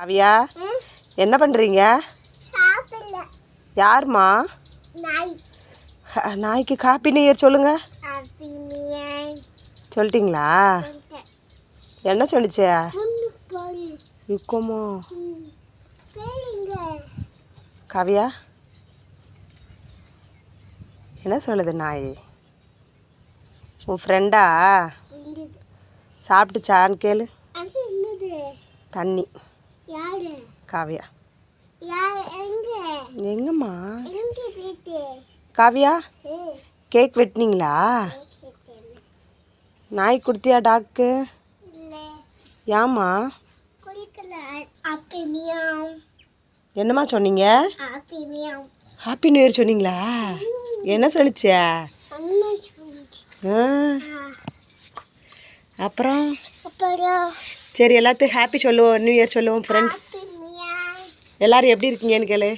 காவியா என்ன பண்ணுறீங்க ஹ, நாய்க்கு காப்பி நியர் சொல்லுங்க. சொல்லிட்டீங்களா? என்ன யுக்கோமோ பேருங்க காவியா என்ன சொல்லுது நாய்? உன் ஃப்ரெண்டா சாப்பிட்டுச்சான்னு கேளு. தண்ணி. காவியா. யார்? எங்க? எங்கம்மா? காவியா கேக் வெட்டினீங்களா? நாய் கொடுத்தியா டாக்கு? மியாம் என்னம்மா சொன்னீங்க? ஹாப்பி நியூ இயர் சொன்னீங்களா? என்ன சொல்லிச்சே? அப்புறம்? சரி எல்லாத்துக்கும் ஹாப்பி சொல்லுவோம் நியூ இயர் சொல்லுவோம் ஃப்ரெண்ட் எல்லாரும் எப்படி இருக்கீங்கன்னு கேளு.